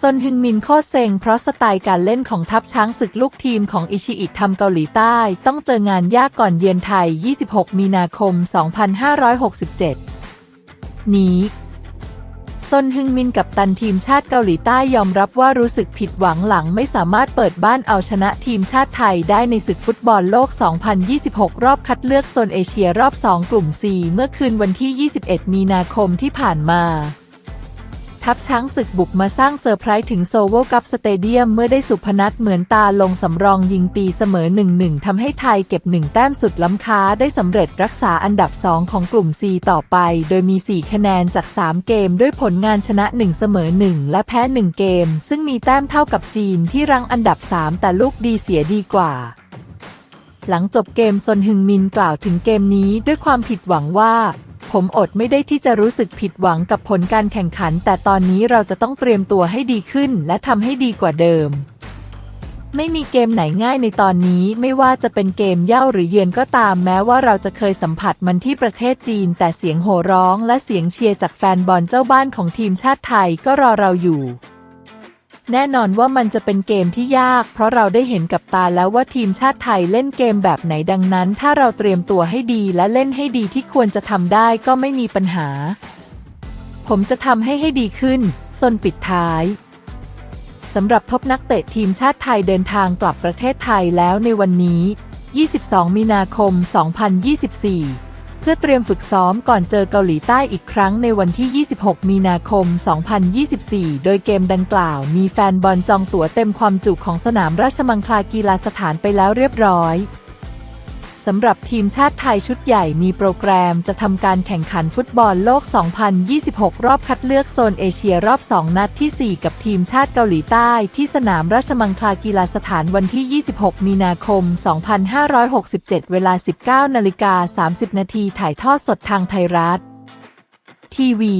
ซนฮึงมินโคเซ็งเพราะสไตล์การเล่นของทัพช้างศึกลูกทีมของอิชิอิทำเกาหลีใต้ ต้องเจองานยากก่อนเยือนไทย 26 มีนาคม 2567 นี้ซนฮึงมินกับตันทีมชาติเกาหลีใต้ยอมรับว่ารู้สึกผิดหวังหลังไม่สามารถเปิดบ้านเอาชนะทีมชาติไทยได้ในศึกฟุตบอลโลก 2026 รอบคัดเลือกโซนเอเชียรอบ 2 กลุ่ม C เมื่อคืนวันที่ 21 มีนาคมที่ผ่านมา ทัพช้างศึกบุกมาสร้างเซอร์ไพรส์ถึงโซโวลกับสเตเดียมเมื่อได้สุพนัทเหมือนตาลงสำรองยิงตีเสมอ 1-1ทำให้ไทยเก็บ 1 แต้มสุดล้ำค้าได้สำเร็จรักษาอันดับ 2 ของกลุ่ม C ต่อไป โดยมี 4 คะแนนจาก 3 เกม ด้วยผลงานชนะ 1 เสมอ 1 และแพ้ 1 เกม ซึ่งมีแต้มเท่ากับจีนที่รังอันดับ 3 แต่ลูกดีเสียดีกว่าหลังจบเกมซนฮึงมินกล่าวถึงเกมนี้ด้วยความผิดหวังว่า ผมอดไม่ได้ที่จะรู้สึกผิดหวังกับผลการแข่งขัน แต่ตอนนี้เราจะต้องเตรียมตัวให้ดีขึ้นและทำให้ดีกว่าเดิม ไม่มีเกมไหนง่ายในตอนนี้ไม่ว่าจะเป็นเกมเย่าหรือเยือนก็ตามแม้ว่าเราจะเคยสัมผัสมันที่ประเทศจีน แต่เสียงโห่ร้องและเสียงเชียร์จากแฟนบอลเจ้าบ้านของทีมชาติไทยก็รอเราอยู่ แน่นอนว่ามันจะเป็นเกมที่ยาก เพราะเราได้เห็นกับตาแล้วว่าทีมชาติไทยเล่นเกมแบบไหนดังนั้น ถ้าเราเตรียมตัวให้ดีและเล่นให้ดีที่ควรจะทำได้ก็ไม่มีปัญหา ผมจะทำให้ให้ดีขึ้นซนปิดท้ายสำหรับทบนักเตะทีมชาติไทยเดินทางกลับประเทศไทยแล้วในวันนี้ 22 มีนาคม 2024 พื่อเตรียมฝึกซ้อมก่อนเจอเกาหลีใต้อีกครั้งในวันที่ 26 มีนาคม 2024 โดยเกมดังกล่าว มีแฟนบอลจองตั๋วเต็มความจุของสนามราชมังคลากีฬาสถานไปแล้วเรียบร้อย สำหรับทีมชาติไทยชุดใหญ่มีโปรแกรมจะทำการแข่งขันฟุตบอลโลก 2026 รอบคัดเลือกโซนเอเชียรอบ 2 นัดทีสี่ 4 กับทีมชาติเกาหลีใต้ที่สนามราชมังคลากีฬาสถานวันที่ 26 มีนาคม 2567 เวลา 19นาฬิกา30 นาทีถ่ายทอดสดทางไทยรัฐทีวี